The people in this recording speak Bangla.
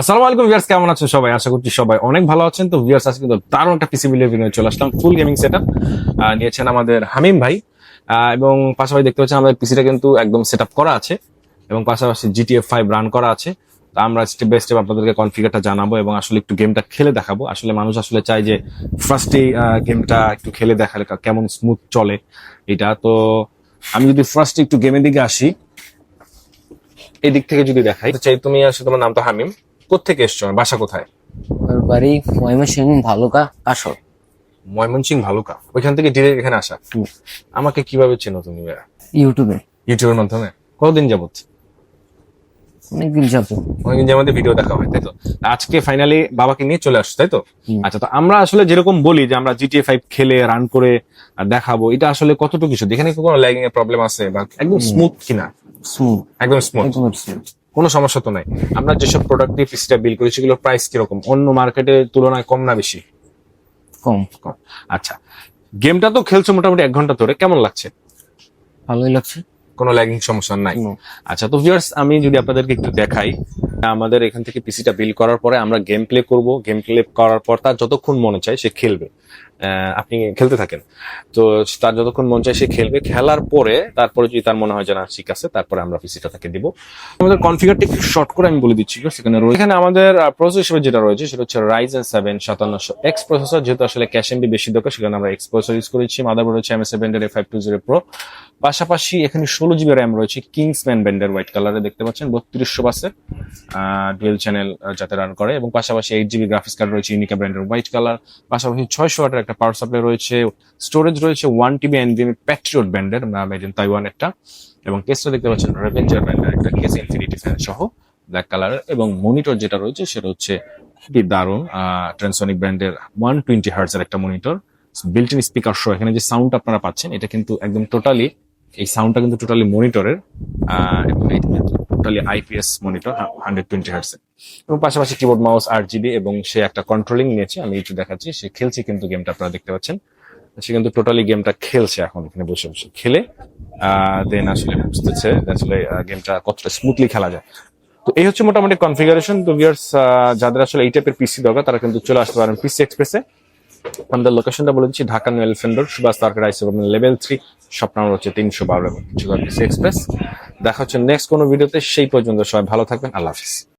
আসসালামু আলাইকুম ভিউয়ার্স, কেমন আছেন সবাই? আশা করছি সবাই অনেক ভালো আছেন। তো ভিউয়ার্স, আজকে কিন্তু দারুণ একটা পিসি বিলিয়ে ভিডিও চলে আসলাম। ফুল গেমিং সেটআপ নিয়েছেন আমাদের হামিম ভাই। এবং পাশাপাশি দেখতে পাচ্ছেন আমাদের পিসিটা কিন্তু একদম সেটআপ করা আছে এবং পাশাপাশি জিটিএফ ফাইভ রান করা আছে। তো আমরা স্টেপ বাই স্টেপ আপনাদেরকে কনফিগারটা জানাব এবং আসলে একটু গেমটা খেলে দেখাবো। আসলে মানুষ আসলে চায় যে ফার্স্টে গেমটা একটু খেলে দেখালে কেমন স্মুথ চলে এটা। তো আমি যদি ফার্স্টে একটু গেমের দিকে আসি এই দিক থেকে যদি দেখাই। চাই তুমি আসলে তোমার নাম তো হামিম। কোথেকে এসছো? বাসা কোথায়? ওর বাড়ি ময়মনসিং ভালুকা আসর ময়মনসিং ভালুকা। ওইখান থেকে ডিরেক্ট এখানে আসা? আমাকে কীভাবে চেনো তুমি ভাইয়া? ইউটিউবে। ইউটিউবের মাধ্যমে? কতদিন যাবত অনেকদিন যাব অনেকদিন যে আমাদের ভিডিও দেখা হয় তাই তো? আজকে ফাইনালি বাবাকে নিয়ে চলে আসছো তাই তো? আচ্ছা তো আমরা আসলে যেরকম বলি যে আমরা জিটিএ ফাইভ খেলে রান করে দেখাবো এটা আসলে কতটুকু কিছু? এখানে কোনো ল্যাগিং এর প্রবলেম আছে বা একদম স্মুথ কিনা? স্মুথ একদম স্মুথ কোনো সমস্যা তো নাই। আমরা যেসব প্রোডাক্ট দিয়ে পিসিটা বিল করি সেগুলোর প্রাইস কীরকম? অন্য মার্কেটের তুলনায় কম না বেশি? কম কম। আচ্ছা। গেমটা তো খেলছো মোটামুটি এক ঘণ্টা ধরে কেমন লাগছে? ভালোই লাগছে। কোনো ল্যাগিং সমস্যা নাই? আচ্ছা তো ভিউয়ার্স আমি যদি আপনাদেরকে একটু দেখাই আমাদের এখান থেকে পিসিটা বিল করার পরে আমরা গেম প্লে করব। গেম প্লে করার পর তার যতক্ষণ মনে চায় সে খেলবে। আপনি খেলতে থাকেন। তো তার যতক্ষণ মন চায় সে খেলবে। খেলার পরে, তারপরে যদি তার মনে হয় যে না, ঠিক আছে, তারপরে আমরা পিসিটা তাকে দিব। আমাদের কনফিগারটা একটু শর্ট করে আমি বলে দিচ্ছি সেখানে এখানে আমাদের প্রসেসর হিসেবে যেটা রয়েছে, সেটা হচ্ছে রাইজেন সেভেন সাতান্নশো এক্স প্রসেসর যেহেতু আসলে ক্যাশ এমবি বেশি দরকার সেখানে আমরা এক্স প্রসেসর ইউজ করেছি। মাদারবোর্ড হচ্ছে এম এস এর ফাইভ টু জিরো প্রো পাশাপাশি এখানে ষোলো জিবি র্যাম রয়েছে কিংসম্যান ব্যান্ডের হোয়াইট কালারে দেখতে পাচ্ছেন, বত্রিশশো বাসের। ডুয়েল চ্যানেল যাতে রান করে। এবং পাশাপাশি এইট জিবি গ্রাফিক্স কার্ড রয়েছে ইউনিকা ব্র্যান্ডের হোয়াইট কালার পাশাপাশি ছয়শো ওয়াটের একটা পাওয়ার সাপ্লাই রয়েছে স্টোরেজ রয়েছে ওয়ান টিবি এনভিএম প্যাট্রিয়ট ব্র্যান্ডের মেড তাইওয়ান একটা। এবং কেসটা দেখতে পাচ্ছেন রেভেঞ্জার ব্র্যান্ডের একটা কেস ইনফিনিটি ফ্যান সহ ব্ল্যাক কালারের এবং মনিটর যেটা রয়েছে, সেটা হচ্ছে খুবই দারুণ ট্রান্সনিক ব্র্যান্ডের ওয়ান টোয়েন্টি হার্টস এর একটা মনিটর বিল্ট ইন স্পিকার সহ, এখানে যে সাউন্ড আপনারা পাচ্ছেন, এটা কিন্তু একদম টোটালি এই সাউন্ডটা কিন্তু টোটালি মনিটরের এবং totally IPS monitor hundred twenty hertz এবং পাশাপাশি কিবোর্ড মাউস আট জিবি এবং সে একটা কন্ট্রোলিং নিয়েছে আমি একটু দেখাচ্ছি, সে খেলছে কিন্তু গেমটা আপনারা দেখতে পাচ্ছেন। সে কিন্তু টোটালি গেমটা খেলছে এখন এখানে বসে বসে। খেলে দেন আসলে বুঝতেছে আসলে গেমটা কতটা স্মুথলি খেলা যায়। তো এই হচ্ছে মোটামুটি কনফিগারেশন তো ভিউয়ার্স যাদের আসলে এই টাইপের পিসি দরকার, তারা কিন্তু চলে আসতে পারেন পিসি এক্সপ্রেসে আমাদের লোকেশনটা বলে দিচ্ছি, ঢাকা নিউ এলিফেন্ডর সুভাষ তারকা রাইস লেভেল থ্রি শপ নাম্বার হচ্ছে তিনশো বারো এবং পিসি এক্সপ্রেস দেখা হচ্ছে নেক্সট কোনো ভিডিওতে সেই পর্যন্ত সবাই ভালো থাকবেন আল্লাহ হাফিজ।